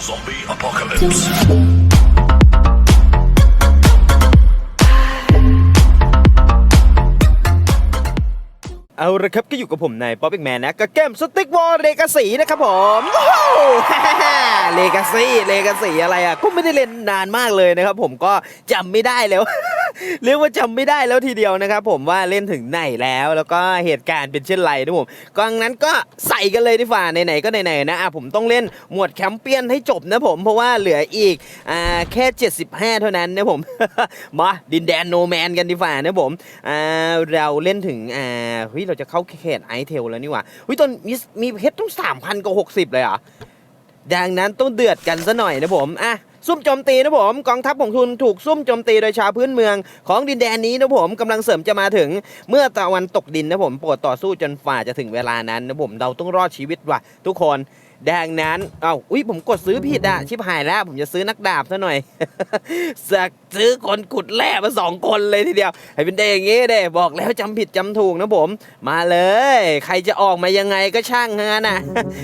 Zombie apocalypse. เอาละครับก็อยู่กับผมนายป๊อปอีกแมนนะกับเกมสติ๊กวอลเลกาสีนะครับผมโอ้โหเลกาซีเลกาซีอะไรอะก็ไม่ได้เล่นนานมากเลยนะครับผมก็จำไม่ได้แล้ว เรียกว่าจำไม่ได้แล้วทีเดียวนะครับ ผมว่าเล่นถึงไหนแล้ว แล้วก็เหตุการณ์เป็นเช่นไรนะผมก็งั้นก็ใส่กันเลยดีกว่าไหนๆก็ไหนๆนะอะผมต้องเล่นหมวดแคมเปี้ยนให้จบนะผมเพราะว่าเหลืออีกอ่าแค่ 75 เท่านั้นนะผมมาดินแดนโนแมนกันดีกว่านะผมอ่าเราเล่นถึงอ่าเฮ้ยเราจะเข้าเขตไอเทลแล้วนี่หว่าเฮ้ยตอนมีมีเพชรต้อง3,000กับ60 เลยเหรอดังนั้นต้องเดือดกันซะหน่อยนะผมอะ ซุ่มโจมตีนะผมกองทัพของคุณถูกซุ่มโจมตีโดยชาวพื้นเมืองของดินแดนนี้นะผมกำลังเสริมจะมาถึง เมื่อตะวันตกดินนะผมโปรดต่อสู้จนฝ่าจะถึงเวลานั้นนะผมเราต้องรอดชีวิตว่ะทุกคน ดังนั้น เอ้าอุ้ยผมกดซื้อผิดอะชิบหายแล้ว ผมจะซื้อนักดาบซะหน่อย สักซื้อคนขุดแร่มาสองคนเลยทีเดียว ให้เป็นเดอย่างงี้เด้บอกแล้วจำผิดจำถูกนะผม มาเลย ใครจะออกมายังไงก็ช่างเถอะนะ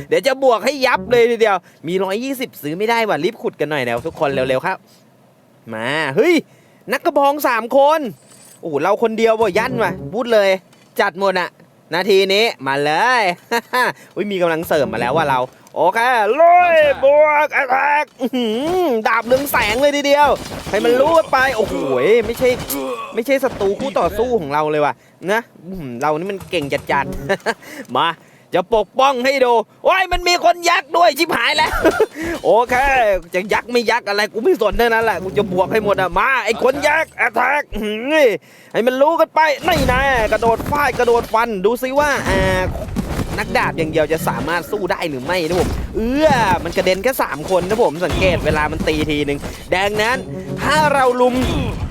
เดี๋ยวจะบวกให้ยับเลยทีเดียว มี 120 ซื้อไม่ได้ว่ะรีบขุดกันหน่อยแล้วทุกคนเร็วๆครับ มาเฮ้ยนักกระบองสามคนโอ้โหเราคนเดียวบ่ยันว่ะพูดเลย จัดหมดอะ นาทีนี้มาเลย อุ้ยมีกำลังเสริมมาแล้วว่าเรา โอเคลุยบวกแอตแทกดาบเรืองแสงเลยทีเดียว ให้มันรู้กันไป โอ้โหไม่ใช่ ไม่ใช่ศัตรูคู่ต่อสู้ของเราเลยว่ะนะเรานี่มันเก่งจัดๆมา จะปกป้องให้ดูโอ้ยมันมีคนยักษ์ด้วยชิบหายแล้ว โอเค จะยักษ์ไม่ยักษ์อะไรกูไม่สนเท่านั้นแหละกูจะบวกให้หมดอะมาไอ้คนยักษ์แอทแทกให้มันรู้กันไปนี่นะกระโดดฟาดกระโดดฟันดูซิว่าอ่า นักดาบอย่างเดียวจะสามารถสู้ได้หรือไม่นะผมเอื้อมันกระเด็นแค่สามคนนะผมสังเกตเวลามันตีทีหนึ่งดังนั้นถ้าเราลุม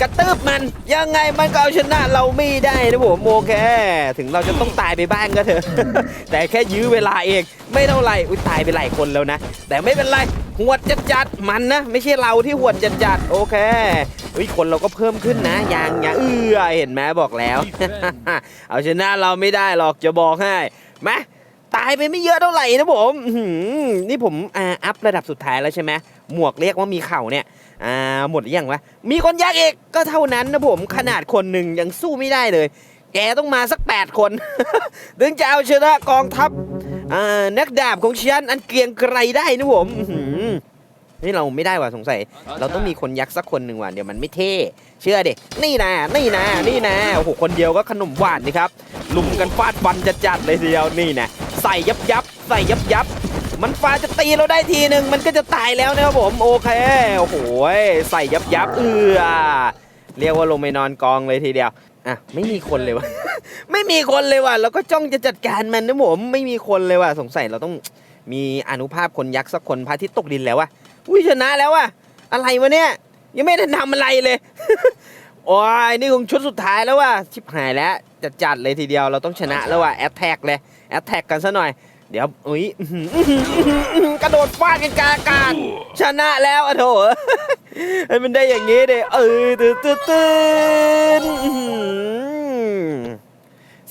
กระตืบมันยังไงมันก็เอาชนะเราไม่ได้นะผมโอเคถึงเราจะต้องตายไปบ้างก็เถอะ แต่แค่ยื้อเวลาเอง ไม่เท่าไหร่อุ้ยตายไปหลายคนแล้วนะ แต่ไม่เป็นไรหวดจัดจัดมันนะ ไม่ใช่เราที่หวดจัดจัดโอเคอุ้ยคนเราก็เพิ่มขึ้นนะยังยังเอื้อเห็นไหมบอกแล้ว เอาชนะเราไม่ได้หรอกจะบอกให้มา ตายไปไม่เยอะเท่าไหร่นะผมอื้อหือนี่ผมอ่าอัพระดับสุดท้ายแล้วใช่ไหมหมวกเรียกว่ามีเข่าเนี่ยอ่าหมดหรือยังวะ มีคนยักษ์อีกก็เท่านั้นนะผมขนาดคนหนึ่งยังสู้ไม่ได้เลย แกต้องมาสัก 8 คนถึงจะเอาชนะกองทัพอ่านักดาบของฉันอันเกรียงไกรได้นะผมอื้อหือนี่เราไม่ได้ว่ะสงสัย เราต้องมีคนยักษ์สักคนหนึ่งว่ะเดี๋ยวมันไม่เท่ เชื่อดินี่นะนี่นะนี่นะโอ้โหคนเดียวก็ขนมหวานนี่ครับลุมกันฟาดฟันจัดๆเลยทีเดียวนี่นะใส่ยับยับใส่ยับยับมันฟ้าจะตีเราได้ทีหนึ่งมันก็จะตายแล้วนะครับผมโอเคโอ้โหใส่ยับยับเอือเรียกว่าลงไปนอนกองเลยทีเดียวอะไม่มีคนเลยวะไม่มีคนเลยว่ะแล้วก็จ้องจะจัดการมันนะผมไม่มีคนเลยว่ะสงสัยเราต้องมีอนุภาพคนยักษ์สักคนพระอาทิตย์ตกดินแล้ววะอุ้ยชนะแล้วว่ะอะไรวะเนี่ย ยังไม่ได้ทำอะไรเลย โอ้ยนี่คงชุดสุดท้ายแล้วว่ะชิบหายแล้วจัดจัดเลยทีเดียวเราต้องชนะแล้วว่ะแอตแทกเลยแอตแทกกันซะหน่อย เดี๋ยวอุ้ยอื้อหืออื้อหืออื้อหืออื้อหือกระโดดฟาดกันกลางอากาศชนะแล้วอะโถให้มันได้อย่างงี้เด้เออตื่นตื่นตื่นอื้อหือ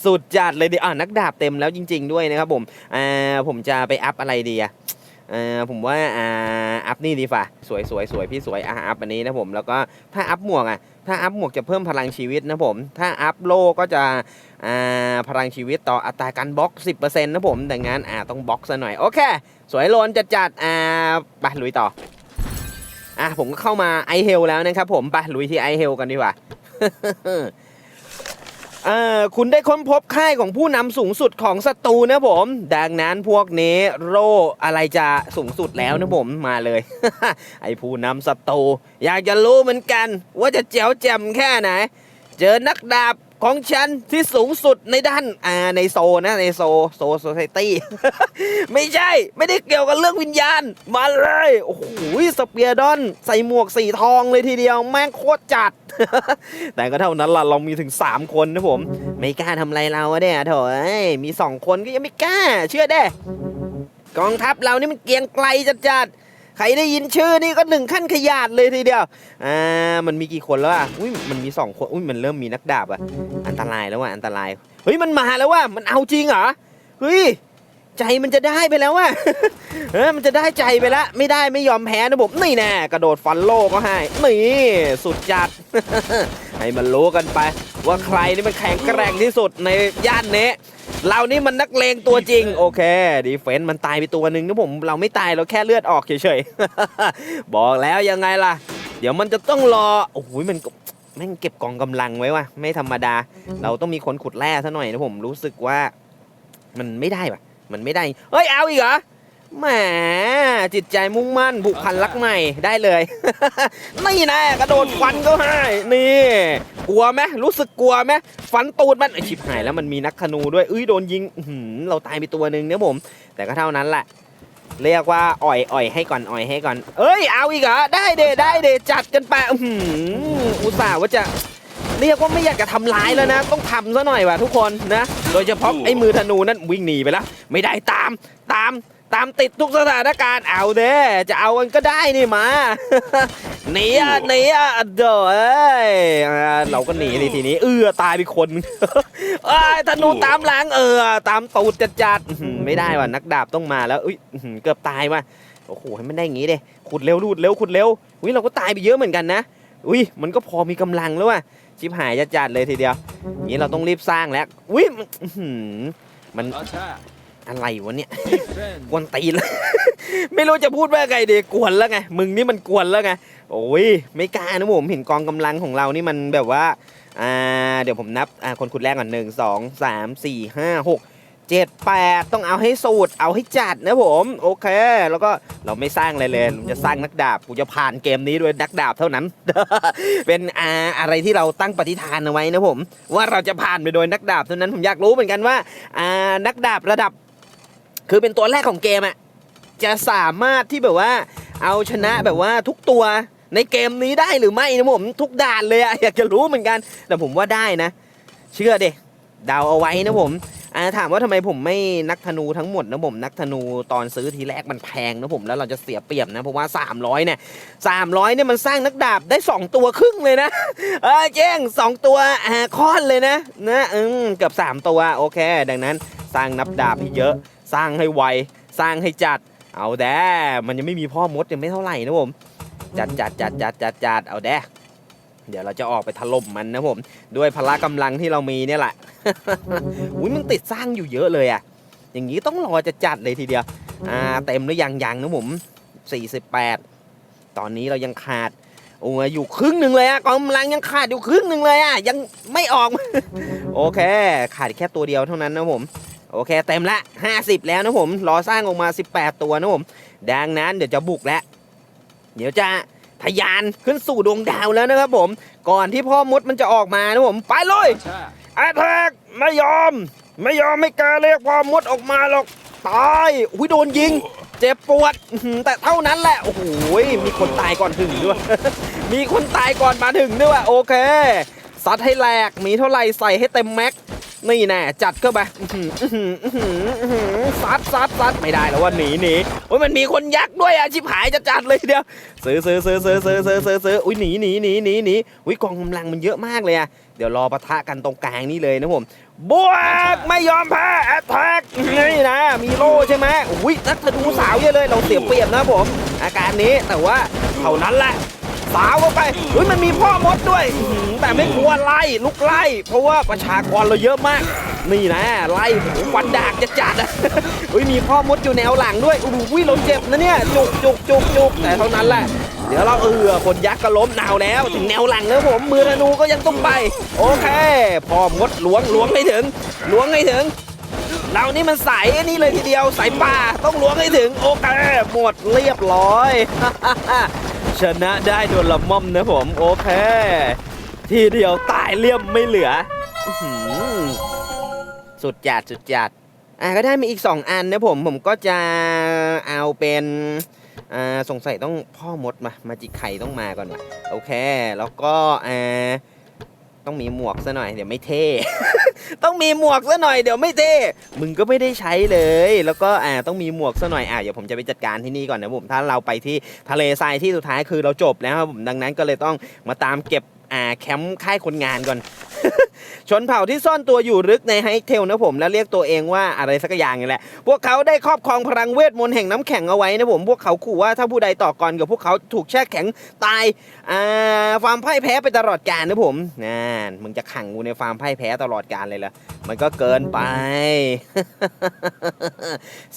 สุดจัดเลยดิอ่านักดาบเต็มแล้วจริง ๆ ด้วยนะครับผมอ่าผมจะไปอัพอะไรดีอะ ผมว่าอ่าอัพนี่ดีฝ่าสวยสวยสวยพี่สวยอะอัพอันนี้นะผมแล้วก็ถ้าอัพหมวกอะถ้าอัพหมวกจะเพิ่มพลังชีวิตนะผมถ้าอัพโลก็จะอ่าพลังชีวิตต่ออัตราการบล็อก 10%นะผมดังนั้นอ่าต้องบล็อกซะหน่อยโอเค สวยโลนจัดจัดอ่าไปลุยต่ออะผมก็เข้ามาไอเฮลแล้วนะครับผมไปลุยที่ไอเฮลกันดีกว่า คุณได้ค้นพบค่ายของผู้นำสูงสุดของศัตรูนะผม ดังนั้นพวกนี้โรอะไรจะสูงสุดแล้วนะผมมาเลย ไอผู้นำศัตรูอยากจะรู้เหมือนกัน ว่าจะเจ๋วแจ่มแค่ไหน เจอนักดาบ ของฉันที่สูงสุดในด้านอ่าในโซนะในโซโซโซไซตี้ ไม่ใช่ไม่ได้เกี่ยวกับเรื่องวิญญาณ มาเลย โอ้โหสเปียร์ดอน ใส่หมวกสีทองเลยทีเดียว แม่งโคตรจัด แต่ก็เท่านั้นล่ะ เรามีถึง 3 คนนะผม ไม่กล้าทำอะไรเราเนี่ยโถอ้ยมี 2 คนก็ยังไม่กล้า เชื่อเด้กองทัพเรานี่มันเกียงไกลจัดๆ ใครได้ยินชื่อนี่ก็หนึ่งขั้นขยาดเลยทีเดียว อ่า มันมีกี่คนแล้วอะ อุ้ย มันมีสองคน อุ้ย มันเริ่มมีนักดาบอะ อันตรายแล้วว่ะ อันตราย เฮ้ย มันมาแล้วว่ะ มันเอาจริงเหรอ เฮ้ย ใจมันจะได้ไปแล้วอะเออ มันจะได้ใจไปแล้วไม่ได้ไม่ยอมแพ้นะผม นี่แน่กระโดดฟันโลกก็ให้ นี่ สุดจัด ให้มันรู้กันไป ว่าใครนี่มันแข็งแกร่งที่สุดในย่านนี้ เรานี่มันนักเลงตัวจริง โอเคดีเฟนต์มันตายไปตัวหนึ่งนะผมเราไม่ตายเราแค่เลือดออกเฉยๆ บอกแล้วยังไงล่ะ เดี๋ยวมันจะต้องรอโอ้โหมันแม่งเก็บกองกำลังไว้ว่ะไม่ธรรมดา เราต้องมีคนขุดแร่ซะหน่อยนะผมรู้สึกว่า มันไม่ได้ว่ะ มันไม่ได้เฮ้ยเอาอีกเหรอ แหมจิตใจมุ่งมั่นบุกพันรักใหม่ได้เลย นี่นะกระโดดฟันก็ให้ นี่ กลัวไหมรู้สึกกลัวไหมฟันตูดมันไอชิบหายแล้วมันมีนักธนูด้วยเอ้ยโดนยิงเราตายไปตัวหนึ่งเนี่ยผม แต่ก็เท่านั้นแหละเรียกว่าอ่อยอ่อยให้ก่อนอ่อยให้ก่อน เอ้ยเอาอีกเหรอได้เดได้เดจัดกันไปอุ้มอุตส่าห์ว่าจะเรียกว่าไม่อยากจะทำร้ายแล้วนะ ต้องทำซะหน่อยว่ะทุกคนนะ โดยเฉพาะไอ้มือธนูนั่นวิ่งหนีไปแล้ว ไม่ได้ตามตาม ตามติดทุกสถานการณ์เอาเด้จะเอากันก็ได้นี่มาหนีอะหนีอะเด้อเอ้ยอ่าเราก็หนีเลยทีนี้ เออตายไปคนเอ้ยธนูตามหลังเออ ตามตูดจัดจัดๆอื้อหือไม่ได้ว่ะนักดาบต้องมาแล้วอุ้ยอื้อหือเกือบตายว่ะโอ้โหให้มันได้อย่างงี้เด้ขุดเร็วรูดเร็วขุดเร็วอุ้ยเราก็ตายไปเยอะเหมือนกันนะอุ้ยมันก็พอมีกำลังแล้วว่ะชิบหายจะจัดเลยทีเดียวอย่างนี้เราต้องรีบสร้างแล้วอุ้ยมันอื้อหือมัน Attack! อะไรวะเนี่ย กวนตีนแล้ว ไม่รู้จะพูดว่าไงดีกวนแล้วไง มึงนี่มันกวนแล้วไง โอ้ย ไม่กล้านะผม เห็นกองกำลังของเรานี่มันแบบว่า อ่า เดี๋ยวผมนับ อ่า คนขุดแรกก่อนหนึ่งสองสามสี่ห้าหกเจ็ดแปดต้องเอาให้สูตร เอาให้จัดนะผม โอเค แล้วก็เราไม่สร้างอะไรเลยผมจะสร้างนักดาบ กูจะผ่านเกมนี้ด้วยนักดาบเท่านั้น เป็นอาอะไรที่เราตั้งปฏิฐานเอาไว้นะผม ว่าเราจะผ่านไปโดยนักดาบเท่านั้นผมอยากรู้เหมือนกันว่าอ่านักดาบระดับ คือเป็นตัวแรกของเกมอะจะสามารถที่แบบว่า เอาชนะแบบว่าทุกตัวในเกมนี้ได้หรือไม่นะผมทุกด่านเลยอะอยากจะรู้เหมือนกัน แต่ผมว่าได้นะ เชื่อเดเดาเอาไว้นะผมอ่าถามว่าทำไมผมไม่นักธนูทั้งหมดนะผมนักธนูตอนซื้อทีแรกมันแพงนะผมแล้วเราจะเสียเปรียบนะเพราะว่า 300เนี่ย300เนี่ยมันสร้างนักดาบได้ 2 ตัวครึ่งเลยนะเออเจ้งสองตัวอ่าค่อนเลยนะนะอืมเกือบ3 ตัวโอเค ดังนั้นสร้างนับดาบให้เยอะ สร้างให้ไว สร้างให้จัด เอาแด้มันยังไม่มีพ่อมดยังไม่เท่าไหร่นะผมจัดจัดจัดจัดจัดจัดเอาแด้เดี๋ยวเราจะออกไปถล่มมันนะผม ด้วยพละกำลังที่เรามีเนี่ยแหละอุ้ยมันติดสร้างอยู่เยอะเลยอะอย่างนี้ต้องรอจะจัดเลยทีเดียว อ่าเต็มหรือยังยังนะผม48 ตอนนี้เรายังขาดโอ้ยอยู่ครึ่งหนึ่งเลยอะกองกำลังยังขาดอยู่ครึ่งหนึ่งเลยอะยังไม่ออก โอเค ขาดแค่ตัวเดียวเท่านั้นนะผม โอเคเต็มละ 50 แล้วนะผมรอสร้างออกมา 18 ตัวนะผมดังนั้นเดี๋ยวจะบุกแล้วเดี๋ยวจะทะยานขึ้นสู่ดวงดาวแล้วนะครับผม ก่อนที่พ่อมดมันจะออกมานะผมไปเลยแอทแทกไม่ยอม ไม่ยอมไม่กล้าเรียกพ่อมดออกมาหรอกตายอุ้ยโดนยิง เจ็บปวด แต่เท่านั้นแหละโอ้โหมีคนตายก่อนถึงด้วย มีคนตายก่อนมาถึงด้วยโอเคซัดให้แหลกมีเท่าไหร่ใส่ให้เต็มแม็ก นี่แน่จัดเข้าไปซัดซัดซัดไม่ได้แล้วว่าหนีหนีโอ้ยมันมีคนยักษ์ด้วยอะชิบหายจะจัดเลยทีเดียวซื้อซื้อซื้อซื้อซื้อซื้อซื้อซื้ออุ้ยหนีหนีหนีหนีหนีอุ้ยกองกำลังมันเยอะมากเลยอะเดี๋ยวรอปะทะกันตรงกลางนี่เลยนะผมบวกไม่ยอมแพ้แอตแทกนี่นะ มีโล่ใช่ไหมอุ้ยนักธนูสาวเยอะเลยเราเสียเปรียบนะผม อาการนี้แต่ว่าเท่านั้นแหละ สาวเข้าไปเฮ้ยมันมีพ่อมดด้วยแต่ไม่ควไล่ลุกไล่ เพราะว่าประชากรเราเยอะมาก นี่นะไล่ฟันดากจะจัดอะเฮ้ยมีพ่อมดอยู่แนวหลังด้วยโอ้โหเราเจ็บนะเนี่ยจุกจุกจุกจุกแต่เท่านั้นแหละเดี๋ยวเราเออคนยักษ์ก็ล้มหนาวแล้ว ถึงแนวหลังแล้วผมมือธนูก็ยังต้องไป โอเคพ่อมดล้วงล้วงให้ถึงล้วงให้ถึงเรานี่มันใสอันนี้เลยทีเดียวใสป่าต้องล้วงให้ถึงโอเคหมดเรียบร้อย ชนะได้โดนละม่อมนะผมโอเคทีเดียวตายเลี่ยมไม่เหลือสุดจัดสุดจัดอะก็ได้มาอีก 2 อันนะผมผมก็จะเอาเป็นอ่าสงสัยต้องพ่อมดมามาจิกไข่ต้องมาก่อนว่ะโอเค แล้วก็อ่า ต้องมีหมวกซะหน่อยเดี๋ยวไม่เท่ ต้องมีหมวกซะหน่อยเดี๋ยวไม่เท่ มึงก็ไม่ได้ใช้เลย แล้วก็อ่าต้องมีหมวกซะหน่อยอ่าเดี๋ยวผมจะไปจัดการที่นี่ก่อนนะผมถ้าเราไปที่ทะเลทรายที่สุดท้ายคือเราจบแล้วครับผมดังนั้นก็เลยต้องมาตามเก็บ อ่าแคมป์ค่ายคนงานก่อน ชนเผ่าที่ซ่อนตัวอยู่ลึกในไฮเทลนะผมแล้วเรียกตัวเองว่าอะไรสักอย่างนี่แหละ พวกเขาได้ครอบครองพลังเวทมนต์แห่งน้ำแข็งเอาไว้นะผม พวกเขาขู่ว่าถ้าผู้ใดต่อกรกับพวกเขาถูกแช่แข็งตายอ่าฟาร์มไพ่แพ้ไปตลอดกาลนะผมนั่นมึงจะขังกูในฟาร์มไพ่แพ้ตลอดกาลเลยเหรอมันก็เกินไป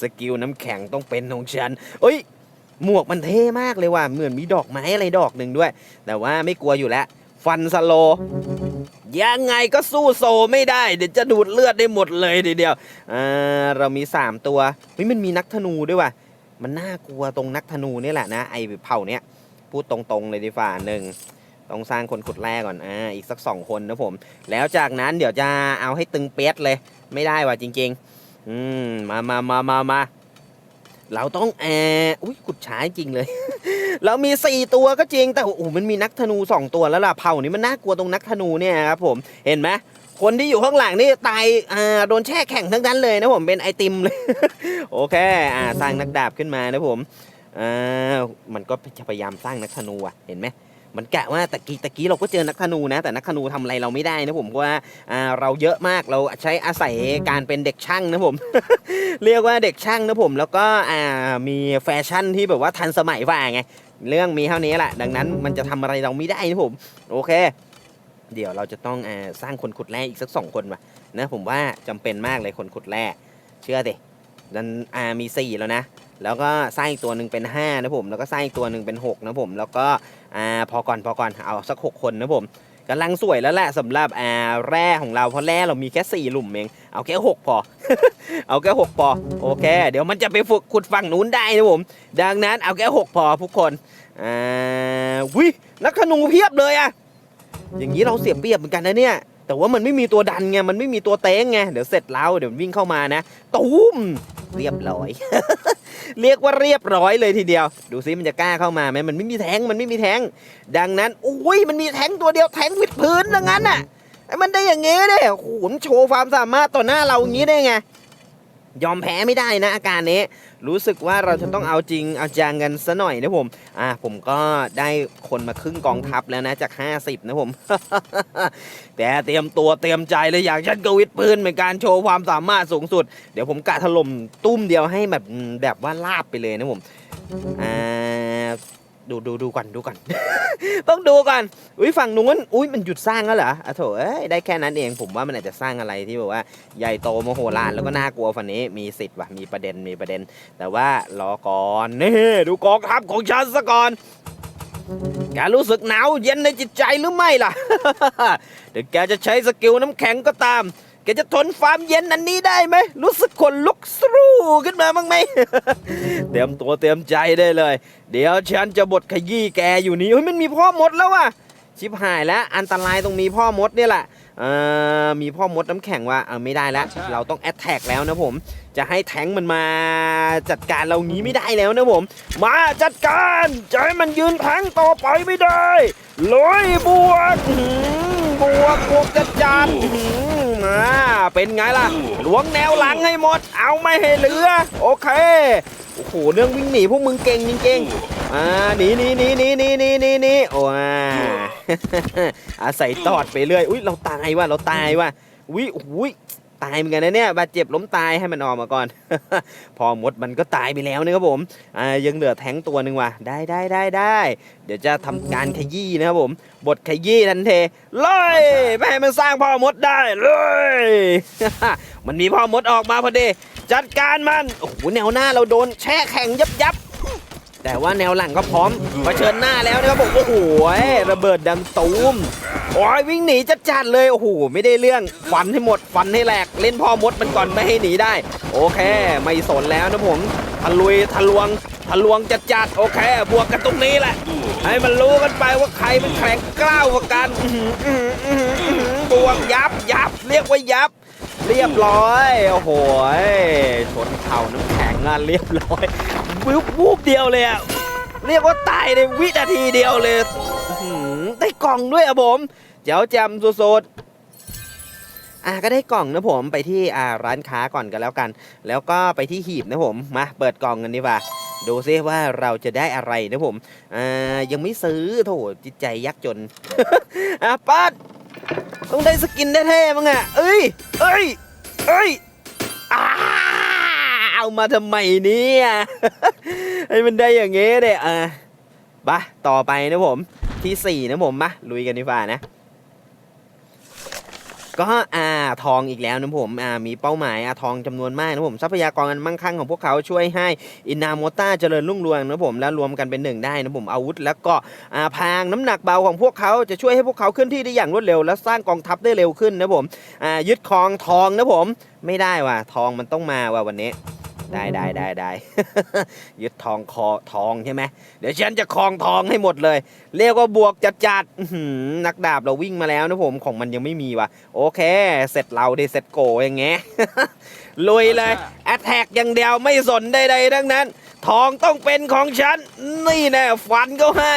สกิลน้ำแข็งต้องเป็นของฉันเอ้ยหมวกมันเท่มากเลยว่ะเหมือนมีดอกไม้อะไรดอกหนึ่งด้วย แต่ว่าไม่กลัวอยู่แล้ว ฟันสโล ยังไงก็สู้โซไม่ได้ เดี๋ยวจะดูดเลือดได้หมดเลยทีเดียวอ่าเรามี 3 ตัวเฮ้ยมันมีนักธนูด้วยว่ะ มันน่ากลัวตรงนักธนูนี่แหละนะ ไอ้เผ่าเนี้ยพูดตรงๆเลยดีฝ่าหนึ่งต้องสร้างคนขุดแร่ก่อน อ่า อีกสักสองคนนะผม แล้วจากนั้นเดี๋ยวจะเอาให้ตึงเป๊ยดเลย ไม่ได้ว่ะจริง ๆ อืม มามามามามา เราต้องแอร์อุ้ยกุดช้าจริงเลย เรามี 4 ตัวก็จริง แต่โอ้โหมันมีนักธนู 2 ตัวแล้วล่ะเผ่านี้มันน่ากลัวตรงนักธนูเนี่ยครับผมเห็นไหมคนที่อยู่ข้างหลังนี่ตายอ่าโดนแช่แข็งทั้งนั้นเลยนะผมเป็นไอติมเลย โอเคอ่าสร้างนักดาบขึ้นมานะผมอ่ามันก็จะพยายามสร้างนักธนูอะเห็นไหมมันกะว่าตะกี้ตะกี้เราก็เจอนักธนูนะ แต่นักธนูทำอะไรเราไม่ได้นะผมเพราะว่าอ่าเราเยอะมากเราใช้อาศัยการเป็นเด็กช่างนะผม เรียกว่าเด็กช่างนะผม แล้วก็อ่ามีแฟชั่นที่แบบว่าทันสมัยว่าไง เรื่องมีเท่านี้แหละ ดังนั้นมันจะทำอะไรเราไม่ได้นะผม โอเค เดี๋ยวเราจะต้องอสร้างคนขุดแร่อีกสักสองคนว่ะนะผมว่าจำเป็นมากเลยคนขุดแร่เชื่อสิดันอามีสี่แล้วนะแล้วก็สร้างอีกตัวหนึ่งเป็นห้านะผม แล้วก็สร้างอีกตัวหนึ่งเป็นหกนะผม แล้วก็อ่าพอก่อนพอก่อนเอาสักหกคนนะผม กำลังสวยแล้วแหละสำหรับอ่าแร่ของเราเพราะแร่เรามีแค่สี่หลุมเอง เอาแค่หกพอ เอาแค่หกพอ โอเค เดี๋ยวมันจะไปฝึกขุดฝั่งนู้นได้นะผม ดังนั้นเอาแค่หกพอทุกคน อ่าวินักธนูเพียบเลยอะอย่างนี้เราเสียเปรียบเหมือนกันนะเนี่ย แต่ว่ามันไม่มีตัวดันไง มันไม่มีตัวเต้งไง เดี๋ยวเสร็จแล้วเดี๋ยววิ่งเข้ามานะ ตุ้ม เรียบร้อย เรียกว่าเรียบร้อยเลยทีเดียว ดูซิมันจะกล้าเข้ามาไหมมันไม่มีแทงมันไม่มีแทงดังนั้นอุ้ยมันมีแทงตัวเดียวแทงวิดพื้นดังนั้นน่ะมันได้อย่างงี้เนี่ยโอ้โหมันโชว์ความสามารถต่อหน้าเราอย่างงี้ได้ไง ยอมแพ้ไม่ได้นะอาการนี้ รู้สึกว่าเราจะต้องเอาจริงเอาจังกันซะหน่อยนะผม อ่าผมก็ได้คนมาครึ่งกองทัพแล้วนะจาก 50 นะผม แต่เตรียมตัวเตรียมใจเลยอย่างฉันกวิดปืนเป็นการโชว์ความสามารถสูงสุด เดี๋ยวผมกะถล่มตุ้มเดียวให้แบบแบบว่าลาบไปเลยนะผม อ่า ดูดูดูก่อนดูก่อน ต้องดูก่อน อุ้ยฝั่งนู้นอุ้ยมันหยุดสร้างแล้วเหรออะโถเอ้ยได้แค่นั้นเองผมว่ามันอาจจะสร้างอะไรที่แบบว่าใหญ่โตโมโหลานแล้วก็น่ากลัวฝันนี้มีสิทธิ์ว่ะมีประเด็นมีประเด็น แต่ว่ารอก่อนนี่ดูกองทัพของฉันซะก่อนแกรู้สึกหนาวเย็นในจิตใจหรือไม่ล่ะเดี๋ยวแกจะใช้สกิลน้ำแข็งก็ตาม แกจะทนความเย็นอันนี้ได้ไหม รู้สึกขนลุกสู้ขึ้นมาบ้างไหม เตรียมตัวเตรียมใจได้เลย เดี๋ยวฉันจะบดขยี้แกอยู่นี้เฮ้ยมันมีพ่อมดแล้วว่ะ ชิบหายแล้ว อันตรายตรงมีพ่อมดเนี่ยแหละ มีพ่อมดน้ำแข็งว่าเออไม่ได้แล้ว เราต้องแอตแทกแล้วนะผม จะให้แทงค์มันมาจัดการเรางี้ไม่ได้แล้วนะผม มาจัดการจะให้มันยืนแทงค์ต่อไปไม่ได้เลยบวกอื้อหือบวกบวกจัดจานอื้อหือมาเป็นไงล่ะ หลวงแนวหลังให้หมด เอาไม่ให้เหลือ โอเค โอ้โหเรื่องวิ่งหนีพวกมึงเก่งจริงๆอ่าหนีหนีหนีหนีหนีหนีหนีหนีโอ้อ่าอาศัยตอดไปเรื่อยอุ้ยเราตายว่ะเราตายว่ะอุ้ยอุ้ยตายเหมือนกันนะเนี่ยบาดเจ็บล้มตายให้มันออกมาก่อน พอหมดมันก็ตายไปแล้วนะครับผมอ่ายังเหลือแทงตัวหนึ่งว่ะได้ได้ได้ได้เดี๋ยวจะทำการขยี้นะครับผมบทขยี้ทันเทเลยไม่ให้มันสร้างพ่อมดได้เลย มันมีพ่อมดออกมาพอดี จัดการมัน โอ้โห แนวหน้าเราโดนแช่แข็งยับยับ แต่ว่าแนวหลังก็พร้อมเผชิญหน้าแล้วนะครับผมโอ้โหระเบิดดังตูมโอ้ยวิ่งหนีจัดจัดเลย โอ้โห ไม่ได้เรื่องฟันให้หมด ฟันให้แหลก เล่นพ่อมดมันก่อนไม่ให้หนีได้ โอเค ไม่สนแล้วนะผมทะลุยทะลวงทะลวงจัดจัดโอเค บวกกันตรงนี้แหละ ให้มันรู้กันไปว่าใครเป็นแข็งกล้าวกว่ากันบวกยับยับเรียกว่ายับ เรียบร้อย โอ้โหชนเข่าน้ำแข็งอะเรียบร้อยวิบวูบเดียวเลยอะเรียกว่าตายในวินาทีเดียวเลยได้กล่องด้วยอะผมเจ้าแจมสุดๆอะก็ได้กล่องนะผมไปที่อ่าร้านค้าก่อนกันแล้วกัน แล้วก็ไปที่หีบนะผมมาเปิดกล่องกันดีกว่าดูซิว่าเราจะได้อะไรนะผมอ่ายังไม่ซื้อโถจิตใจยักจนอะปัด ต้องได้สกินแท้ๆมั้งอะ เอ้ย เอ้ย เอ้ยอ้าเอามาทำไมเนี่ยให้มันได้อย่างเงี้ยเด้อะบะต่อไปนะผมที่สี่นะผมมาลุยกันดีกว่านะ ก็อ่าทองอีกแล้วนะผมอ่ามีเป้าหมายอาทองจำนวนมากนะผมทรัพยากรอันมั่งคั่งของพวกเขาช่วยให้อินนาโมต้าเจริญรุ่งเรืองนะผมแล้วรวมกันเป็นหนึ่งได้นะผมอาวุธ แล้วก็อ่าพางน้ำหนักเบาของพวกเขาจะช่วยให้พวกเขาเคลื่อนที่ได้อย่างรวดเร็ว และสร้างกองทัพได้เร็วขึ้นนะผมอ่ายึดครองทองนะผมไม่ได้ว่ะทองมันต้องมาว่ะวันนี้ ได้ได้ได้ได้ ยึดทองคอทองใช่ไหมเดี๋ยวฉันจะครองทองให้หมดเลย เรียกว่าบวกจัดจัดๆอื้อหือนักดาบเราวิ่งมาแล้วนะผมของมันยังไม่มีว่ะโอเค เสร็จเราได้เสร็จโกอย่างเงี้ยลุยเลยแอตแทกอย่างเดียวไม่สนใดๆทั้งนั้น ทองต้องเป็นของฉัน นี่แน่ฟันก็ให้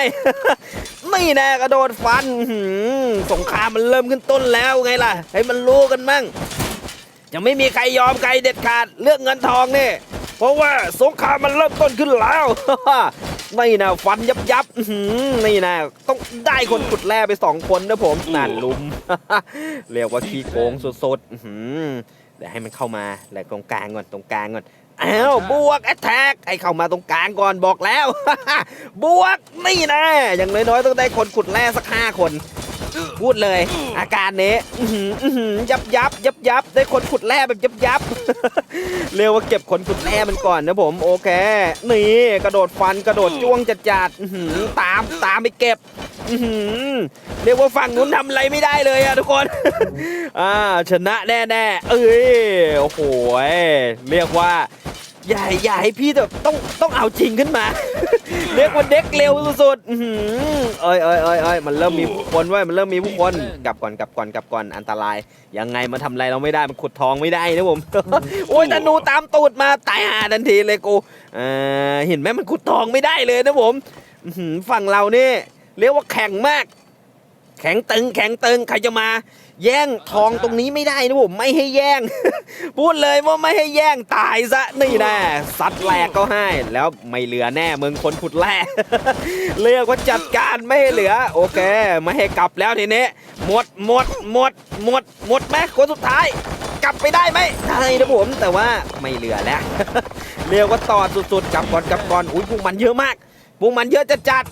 นี่แน่กระโดดฟันอื้อหือสงครามมันเริ่มขึ้นต้นแล้วไงล่ะ ให้มันรู้กันมั่ง ยังไม่มีใครยอมใครเด็ดขาดเรื่องเงินทองนี่เพราะว่าสงครามมันเริ่มต้นขึ้นแล้วนี่นะฟันยับยับอื้อหือนี่นะต้องได้คนขุดแร่ไปสองคนนะผมนั่นลุมเรียกว่าขี้โกงสุดๆอื้อหือเดี๋ยวให้มันเข้ามาแหละตรงกลางก่อนตรงกลางก่อนอ้าวบวกแอตแทกไอ้เข้ามาตรงกลางก่อนบอกแล้ว บวกนี่นะอย่างน้อยๆต้องได้คนขุดแร่สักห้าคน พูดเลย อาการนี้ยับยับยับยับได้คนขุดแร่แบบยับยับเรียกว่าเก็บคนขุดแร่มันก่อนนะผมโอเค นี่กระโดดฟันกระโดดจ้วงจัดจัดตามตามไปเก็บเรียกว่าฝั่งนู้นทำอะไรไม่ได้เลยอะทุกคน อ่าชนะแน่ๆเอ้ยโอ้โหเรียกว่า อย่าอย่าให้พี่แบบต้องต้องเอาจริงขึ้นมาเรียกว่าเด็กเร็วสุดๆเอ้ยเอ้ยเอ้ยเอ้ยมันเริ่มมีผู้คนเว้มันเริ่มมีผู้คนกลับก่อนกลับก่อนกลับก่อนอันตราย ยังไงมาทำอะไรเราไม่ได้มันขุดทองไม่ได้นะผมโอ้ยธนูตามตูดมาตายหาทันทีเลยกูเออเห็นไหมมันขุดทองไม่ได้เลยนะผมฝั่งเรานี่เรียกว่าแข็งมาก แข็งตึงแข็งตึงใครจะมา แย่งทองตรงนี้ไม่ได้นะผมไม่ให้แย่ง พูดเลยว่าไม่ให้แย่งตายซะนี่แน่ซัดแหลกก็ให้ แล้วไม่เหลือแน่มึงคนขุดแร่เรียกว่าจัดการไม่ให้เหลือ โอเค ไม่ให้กลับแล้วทีนี้หมดหมดหมดหมดหมดไหมคนสุดท้ายกลับไปได้ไหมได้นะผมแต่ว่าไม่เหลือแล้วเรียกว่าต่อสุดๆกลับก่อนกลับก่อนอุ้ยพวกมันเยอะมากพวกมันเยอะจะจัด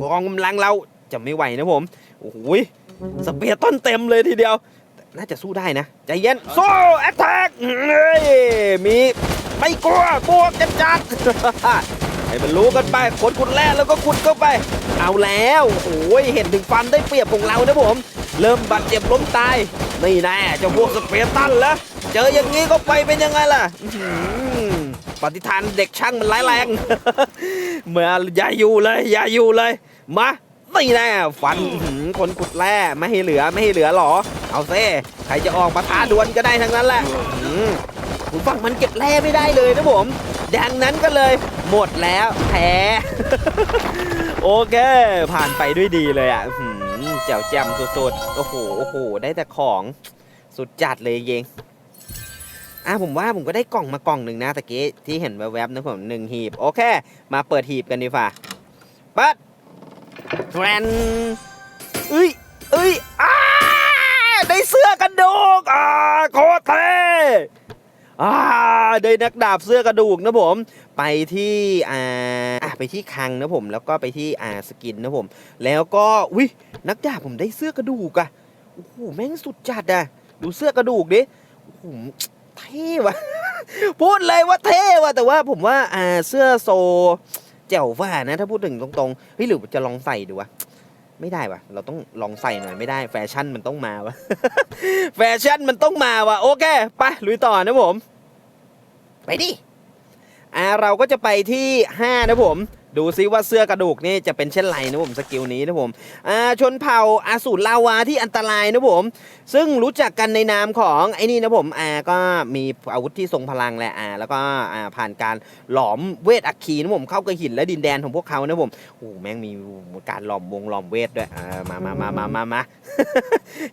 กองกำลังเราจะไม่ไหวนะผม โอ้โหยสเปียร์ต้นเต็มเลยทีเดียว น่าจะสู้ได้นะ ใจเย็นโซ่แอตแทกเฮ้ยมีไม่กลัวบวกจัดจัดให้มันรู้กันไปคนขุดแร่แล้วก็ขุดเข้าไป เอาแล้วโอ้ยเห็นถึงฟันได้เปรียบของเรานะผม เริ่มบาดเจ็บล้มตาย นี่แน่เจ้าพวกสเปรตันแล้วเจออย่างนี้ก็ไปเป็นยังไงล่ะปฏิทานเด็กช่างมันร้ายแรงเมื่ออย่าอยู่เลย อย่าอยู่เลย มา นี่แน่ฟันหืคนขุดแร่ไม่ให้เหลือไม่ให้เหลือหรอ เอาเซ่ใครจะออกมาท้าดวลก็ได้ทั้งนั้นแหละอืมผมฟังมันเก็บแร่ไม่ได้เลยนะผมดังนั้นก็เลยหมดแล้วแพ้โอเค ผ่านไปด้วยดีเลยอะหือแจ๋วแจ่มสุดๆ โอ้โห โอ้โห ได้แต่ของสุดจัดเลยเยงอะผมว่าผมก็ได้กล่องมากล่องหนึ่งนะตะกี้ที่เห็นแวบๆนะผมหนึ่งหีบ โอเค มาเปิดหีบกันดีกว่าปัด แฟนเอ้ยเอ้ยอ้าได้เสื้อกระดูกอ่าโคตรเท่อ่าได้นักดาบเสื้อกระดูกนะผม ไปที่อ่าไปที่คังนะผมแล้วก็ไปที่อ่าสกินนะผม แล้วก็วินักดาบผมได้เสื้อกระดูกอะโอ้โหแม่งสุดจัดอะดูเสื้อกระดูกดิโอ้โหเท่ว่ะพูดเลยว่าเท่ว่ะแต่ว่าผมว่าอ่าเสื้อโซ แจ๋วว่านะ ถ้าพูดถึงตรงๆเฮ้ยหรือจะลองใส่ดูวะไม่ได้วะเราต้องลองใส่หน่อยไม่ได้ แฟชั่นมันต้องมาวะแฟชั่นมันต้องมาวะโอเคไปลุยต่อนะผม ไปดิอ่าเราก็จะไปที่ 5 นะผม ดูซิว่าเสื้อกระดูกนี่จะเป็นเช่นไรนะผมสกิลนี้นะผมอ่าชนเผ่าอาสูรลาวาที่อันตรายนะผม ซึ่งรู้จักกันในนามของไอ้นี่นะผมอ่าก็มีอาวุธที่ทรงพลังแหละอ่าแล้วก็อ่าผ่านการหลอมเวทอัคคีนะผมเข้ากับหินและดินแดนของพวกเขานะผมโอ้แม่งมีการหลอมวงหลอมเวทด้วยอ่ามามามามามามา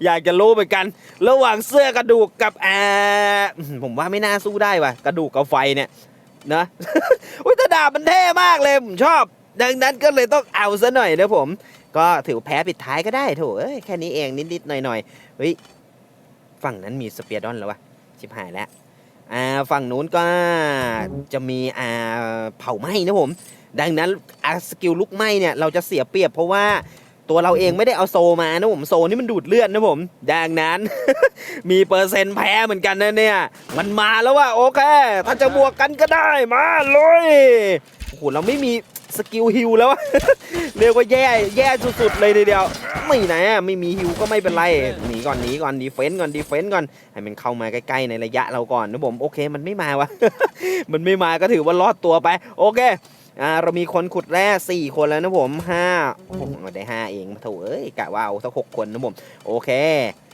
อยากจะรู้เหมือนกัน ระหว่างเสื้อกระดูกกับอ่าผมว่าไม่น่าสู้ได้ว่ะกระดูกกับไฟเนี่ย นะอุ้ยแต่ดาบมันเท่มากเลยผมชอบ ดังนั้นก็เลยต้องเอาซะหน่อยนะผม ก็ถือแพ้ปิดท้ายก็ได้โถเอ้ยแค่นี้เองนิดๆหน่อยๆเฮ้ยฝั่งนั้นมีสเปียร์ดอนแล้ววะชิบหายแล้วอ่าฝั่งนู้นก็จะมีอ่าเผาไหม้นะผม ดังนั้นอาสกิลลุกไหม้เนี่ยเราจะเสียเปรียบเพราะว่า ตัวเราเองไม่ได้เอาโซมานะผมโซนี่มันดูดเลือดนะผมดังนั้น มีเปอร์เซ็นต์แพ้เหมือนกันนะเนี่ย มันมาแล้วว่าโอเค ถ้าจะบวกกันก็ได้มาเลยโอ้โหเราไม่มีสกิลฮิลแล้วเรียกว่าแย่แย่สุดๆเลยทีเดียว ไม่นะไม่มีฮิวก็ไม่เป็นไรหนีก่อนหนีก่อนดีเฟนต์ก่อนดีเฟนต์ก่อนให้มันเข้ามาใกล้ๆในระยะเราก่อนนะผมโอเคมันไม่มาวะมันไม่มาก็ถือว่ารอดตัวไป โอเค อ่าเรามีคนขุดแร่สี่คนแล้วนะผมห้าผมได้ห้าเองมาโถเอ้ยกะว่าเอาสักหกคนนะผม โอเค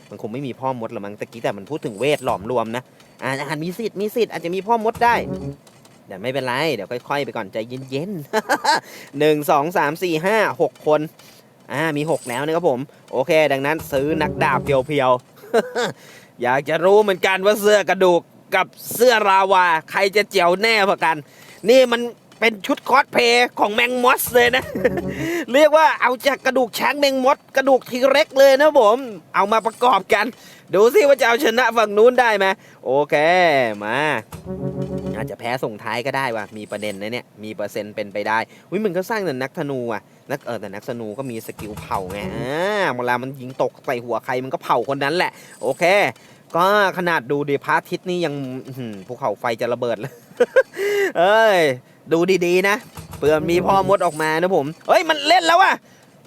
มันคงไม่มีพ่อมดหรอกมั้งตะกี้แต่มันพูดถึงเวทหลอมรวมนะอ่าอาจมีสิทธิ์มีสิทธิ์อาจจะมีพ่อมดได้เดี๋ยวไม่เป็นไรเดี๋ยวค่อยๆไปก่อนใจเย็นๆหนึ่งสองสามสี่ห้าหกคนอ่ามีหกแล้วนะครับผม โอเค ดังนั้นซื้อนักดาบเพียวๆอยากจะรู้เหมือนกันว่าเสื้อกระดูกกับเสื้อราวา ใครจะเจียวแน่กว่ากัน นี่มัน เป็นชุดคอสเพย์ของแมงมอสเลยนะ เรียกว่าเอาจากกระดูกช้างแมงมดกระดูกทีเร็กเลยนะผม เอามาประกอบกัน ดูสิว่าจะเอาชนะฝั่งนู้นได้ไหมโอเคมาอาจจะแพ้ส่งท้ายก็ได้ว่ะ มีประเด็นนะเนี่ย มีเปอร์เซ็นต์เป็นไปได้วิมันก็สร้างแต่นักธนูอะ นักเออแต่นักธนูก็มีสกิลเผาไงอ่าเวลามันยิงตกใส่หัวใครมันก็เผาคนนั้นแหละ โอเค ก็ขนาดดูดิพระอาทิตย์นี่ยังภูเขาไฟจะระเบิดเลยเอ้ย ดูดีๆนะเผื่อมีพ่อมดออกมานะผมเฮ้ยมันเล่นแล้วอะ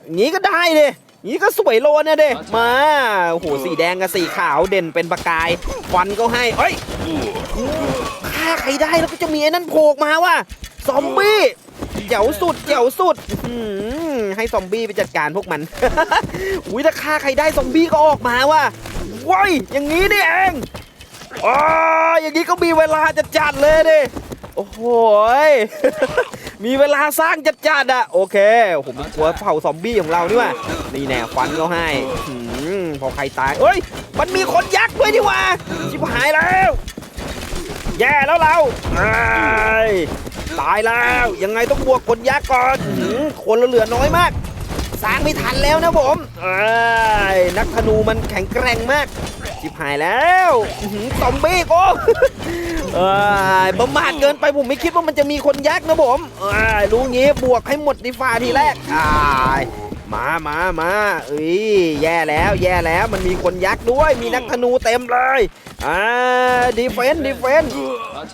อย่างนี้ก็ได้เลยอย่างนี้ก็สวยโลนะเด้มาโอ้โหสีแดงกับสีขาวเด่นเป็นประกายฟันก็ให้เฮ้ยฆ่าใครได้แล้วก็จะมีไอ้นั่นโผล่ออกมาว่ะซอมบี้เจ๋วสุดเจ๋วสุดอื้อหือให้ซอมบี้ไปจัดการพวกมันอุ้ยถ้าฆ่าใครได้ซอมบี้ก็ออกมาว่ะว้ยอย่างนี้นี่เองอ๋ออย่างนี้ก็มีเวลาจะจัดเลยดิ โอ้โหย มีเวลาสร้างจัดจัดๆอะโอเคผมกลัวเผาซอมบี้ของเรานี่ว่ะนี่แน่ฟันเขาให้หืมพอใครตายเอ้ย มันมีคนยักษ์ด้วยนี่ว่าชิบหายแล้ว แย่แล้วเราตายแล้ว ยังไงต้องบวกคนยักษ์ก่อนคนเราเหลือน้อยมาก สร้างไม่ทันแล้วนะผมนักธนูมันแข็งแกร่งมาก ชิบหายแล้วอื้อหือซอมบี้โก้เอ้ยประมาทเกินไปผมไม่คิดว่ามันจะมีคนยักษ์นะผมเอ้ยรู้งี้บวกให้หมดดีฟ้าทีแรกอ้ายมามามาเอ้ยแย่แล้วแย่แล้วมันมีคนยักษ์ด้วย มีนักธนูเต็มเลยอ่าดีเฟนดีเฟน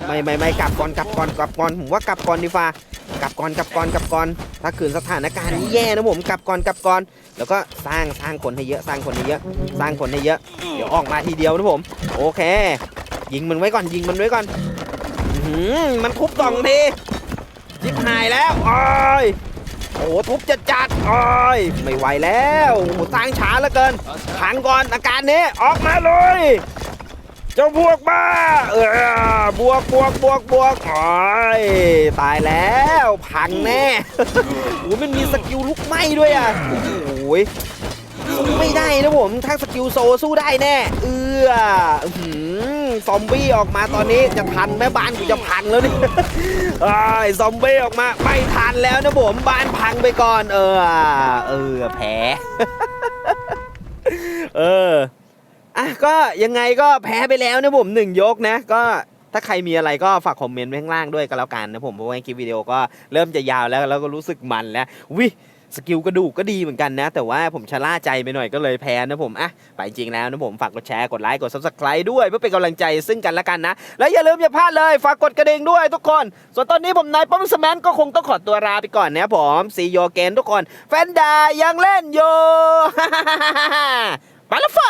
ไม่ไม่ไม่กลับก่อนกลับก่อนกลับก่อนผมว่ากลับก่อนดีฟ้า กลับก่อนกลับก่อนกลับก่อนถ้าขืนสถานการณ์นี้แย่นะผมกลับก่อนกลับก่อน แล้วก็สร้างสร้างคนให้เยอะสร้างคนให้เยอะ สร้างคนให้เยอะ เดี๋ยวออกมาทีเดียวนะผม โอเค ยิงมันไว้ก่อนยิงมันไว้ก่อนหือมันทุบสองทีจิบหายแล้วโอ้ยโอ้โหทุบจัดจัดโอ้ยไม่ไหวแล้วโอ้สร้างช้าเหลือเกินพังก่อนอาการนี้ออกมาเลย เจ้าพวกบ้า เออบวกบวกบวกบวกโอ้ยตายแล้วพังแน่โอ้โหมันมีสกิลลุกไหม้ด้วยอะโอ้โหสู้ไม่ได้นะผมถ้าสกิลโซสู้ได้แน่ เอืออื้อหือซอมบี้ออกมาตอนนี้จะทันแม่บ้านกูจะพังแล้วนี่ไอ้ยซอมบี้ออกมาไม่ทันแล้วนะผมบ้านพังไปก่อน เออ เออแพ้เออ อะก็ยังไงก็แพ้ไปแล้วนะผมหนึ่งยกนะก็ถ้าใครมีอะไรก็ฝากคอมเมนต์ไว้ข้างล่างด้วยก็แล้วกันนะผมเพราะว่าคลิปวิดีโอก็เริ่มจะยาวแล้วแล้วก็รู้สึกมันแล้ววิสกิลกระดูกก็ดีเหมือนกันนะ แต่ว่าผมชะล่าใจไปหน่อยก็เลยแพ้นะผมอะไปจริงแล้วนะผมฝากกดแชร์กดไลค์กด subscribe ด้วยเพื่อเป็นกำลังใจซึ่งกันและกันนะ แล้วอย่าลืมอย่าพลาดเลยฝากกดกระดิ่งด้วยทุกคน ส่วนตอนนี้ผมนายป้อมสแมนก็คงต้องขอตัวลาไปก่อนนะผมซีโยเกนทุกคน แฟนดายังเล่นอยู่ไปละไฟ